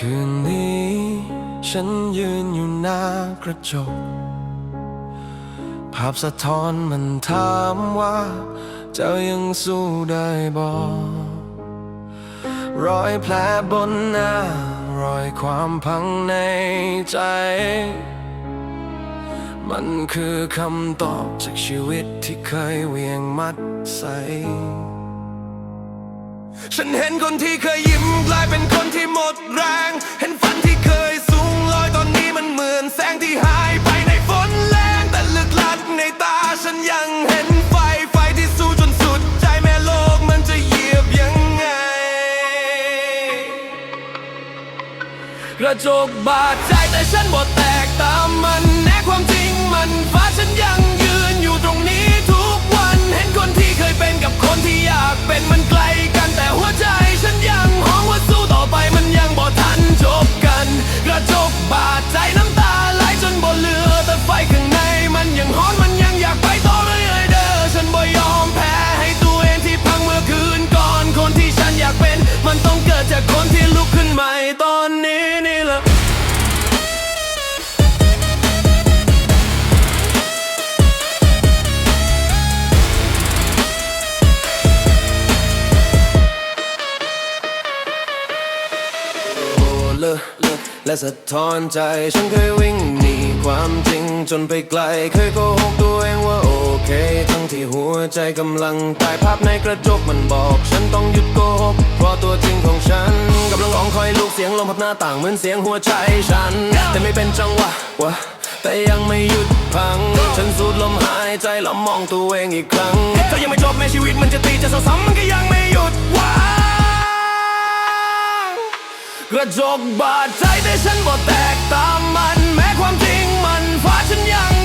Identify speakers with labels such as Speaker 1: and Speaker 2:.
Speaker 1: คืนนี้ ฉันยืนอยู่หน้ากระจก ภาพสะท้อนมันถามว่า เจ้ายังสู้ได้บ่รอยแผลบนหน้า รอยความพังในใจ มันคือคำตอบจากชีวิตที่เคยเวียงมัดใส่ ฉันเห็นคนที่เคยยิ้มกลายเป็นคนที่หมดแรง เห็นฝันที่เคยสูงลอยตอนนี้มันเหมือนแสงที่หายไปในฝนแรงแต่ลึกลับในตาฉันยังเห็นไฟไฟที่สู้จนสุด ใจแม้โลกมันจะเหยียบยังไง กระจกบาดใจแต่ฉันบ่แตกตามมันแน่ความจริงมันฟ้าฉันยัง เลอะและสะท้อนใจ ฉันเคยวิ่งหนีความจริงจนไปไกล เคยโกหกตัวเองว่าโอเค ทั้งที่หัวใจกำลังตายภาพในกระจกมันบอก ฉันต้องหยุดโกหก เพราะตัวจริงของฉันกำลังร้องคอยลูกเสียงลมพับหน้าต่างเหมือนเสียงหัวใจฉัน แต่ไม่เป็นจังหวะวะแต่ยังไม่หยุดพัง ฉันสูดลมหายใจแล้วมองตัวเองอีกครั้งถ้ายังไม่จบแม้ชีวิตมันจะตีจะซ้ำมันก็ยังไม่หยุดว้า กระจกบาดใจแต่ฉันบ่แตกตามมัน แม้ความจริงมันฟ้าฉันยัง